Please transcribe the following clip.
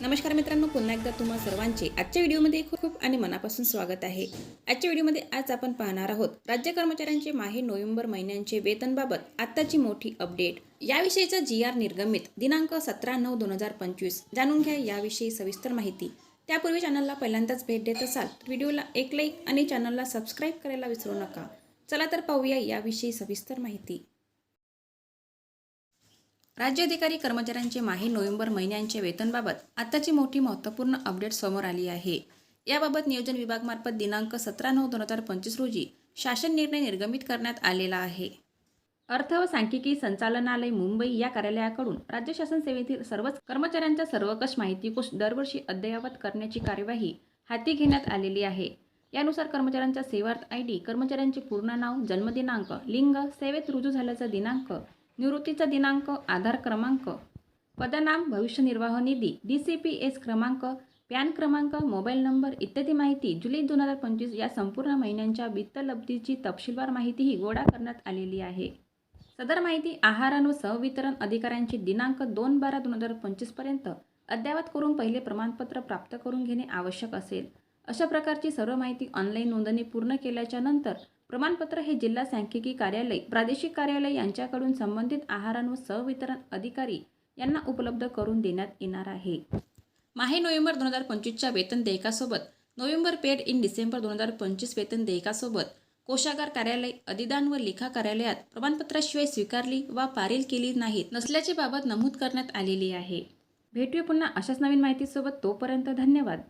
नमस्कार मित्रांनो पुन्हा एकदा तुम्हा सर्वांचे आजच्या व्हिडिओमध्ये खूप खूप आणि मनापासून स्वागत आहे. आजच्या व्हिडिओमध्ये आज आपण पाहणार आहोत राज्य कर्मचाऱ्यांचे माहे नोव्हेंबर महिन्यांचे वेतनबाबत आत्ताची मोठी अपडेट. याविषयीचा जी आर निर्गमित दिनांक सतरा नऊ दोन हजार पंचवीस. जाणून घ्या याविषयी सविस्तर माहिती. त्यापूर्वी चॅनलला पहिल्यांदाच भेट देत असाल तर व्हिडिओला एक लाईक आणि चॅनलला सबस्क्राईब करायला विसरू नका. चला तर पाहूया याविषयी सविस्तर माहिती. राज्य अधिकारी कर्मचाऱ्यांचे माहे नोव्हेंबर महिन्यांच्या वेतनबाबत आताची मोठी महत्त्वपूर्ण अपडेट समोर आली आहे. याबाबत नियोजन विभागमार्फत दिनांक सतरा नऊ दोन हजार पंचवीस रोजी शासन निर्णय निर्गमित करण्यात आलेला आहे. अर्थ व सांख्यिकी संचालनालय मुंबई या कार्यालयाकडून राज्य शासन सेवेतील सर्वच कर्मचाऱ्यांच्या सर्वकष माहितीकोश दरवर्षी अद्ययावत करण्याची कार्यवाही हाती घेण्यात आलेली आहे. यानुसार कर्मचाऱ्यांच्या सेवार्थ आय डी कर्मचाऱ्यांचे पूर्ण नाव जन्मदिनांक लिंग सेवेत रुजू झाल्याचा दिनांक निवृत्तीचा दिनांक आधार क्रमांक पदनाम भविष्य निर्वाह निधी डी सी पी एस क्रमांक पॅन क्रमांक मोबाईल नंबर इत्यादी माहिती जुलै दोन हजार पंचवीस या संपूर्ण महिन्यांच्या वित्तलब्धीची तपशीलवार माहितीही गोळा करण्यात आलेली आहे. सदर माहिती आहार व सहवितरण अधिकाऱ्यांची दिनांक दोन बारा दोन हजार पंचवीसपर्यंत अद्ययावत करून पहिले प्रमाणपत्र प्राप्त करून घेणे आवश्यक असेल. अशा प्रकारची सर्व माहिती ऑनलाईन नोंदणी पूर्ण केल्याच्यानंतर प्रमाणपत्र हे जिल्हा सांख्यिकी कार्यालय प्रादेशिक कार्यालय यांच्याकडून संबंधित आहार व सहवितरण अधिकारी यांना उपलब्ध करून देण्यात येणार आहे. माहे नोव्हेंबर दोन हजार पंचवीसच्या वेतन देयकासोबत नोव्हेंबर पेड इन डिसेंबर दोन हजार पंचवीस वेतन देयकासोबत कोशागार कार्यालय अधिदान व लेखा कार्यालयात प्रमाणपत्राशिवाय स्वीकारली वा पारील केली नाहीत नसल्याची बाबत नमूद करण्यात आलेली आहे. भेटूया पुन्हा अशाच नवीन माहितीसोबत तोपर्यंत धन्यवाद.